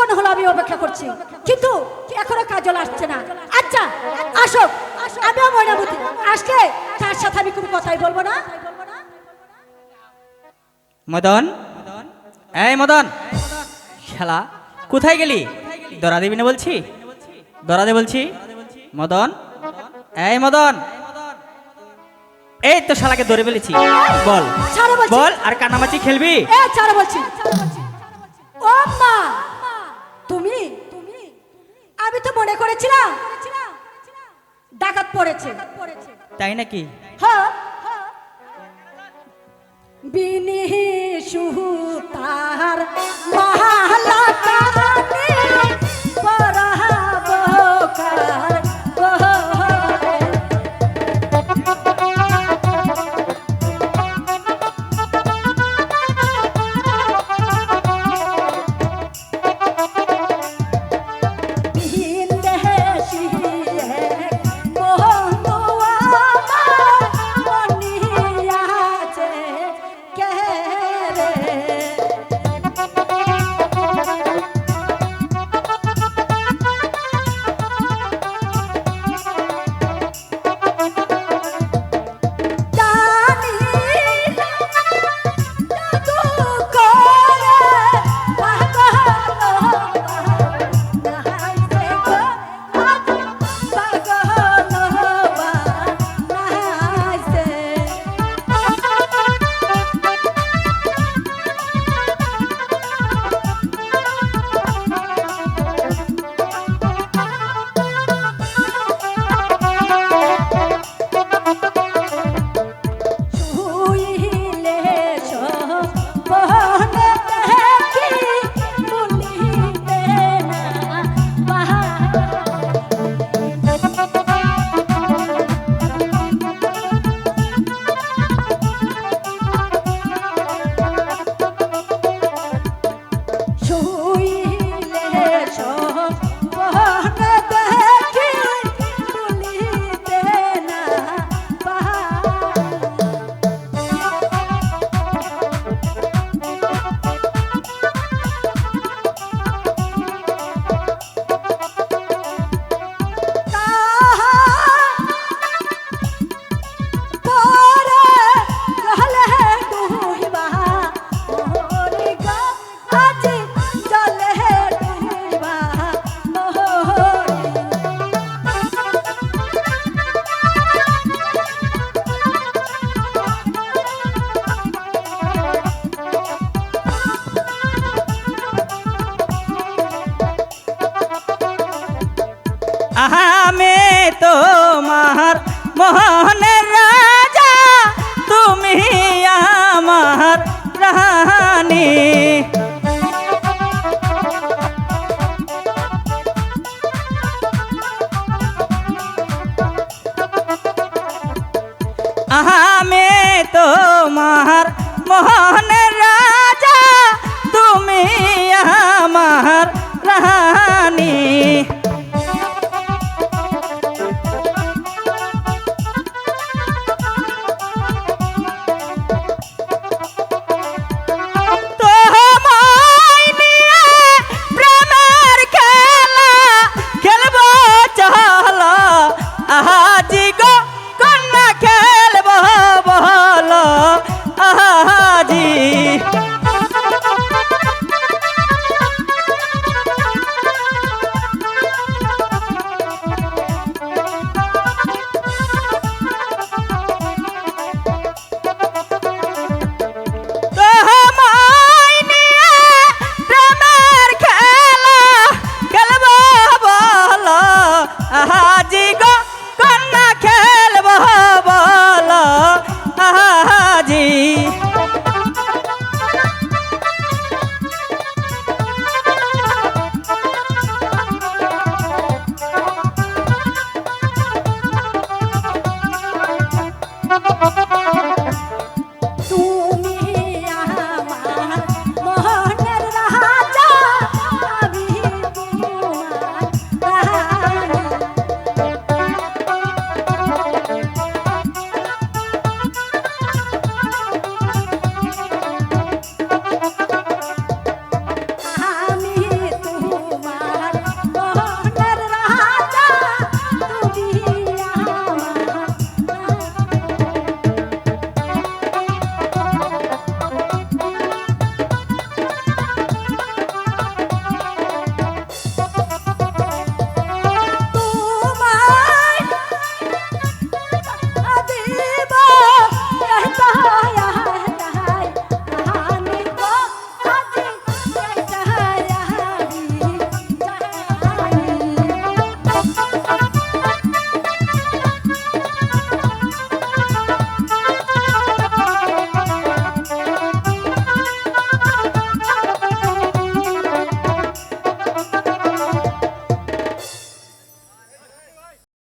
কতক্ষণ হলো আমি অপেক্ষা করছি? কিন্তু এখনও কাজল আসছে না। আচ্ছা আসো। আমিও ময়নাবতী আসলে তার সাথে আমি কোনো কথাই বলব না। মদন? এই মদন। শালা কোথায় গেলি? দরা দিবি না বলছি? দরা দে বলছি। মদন? এই মদন। এই তো শালাকে ধরে ফেলেছি। বল। বল আর কানামাচি খেলবি? বলছি। ও মা আমি তো মনে করেছিলাম ডাকাত পড়েছে। তাই নাকি? হ্যাঁ। বিনি সুতার তোমার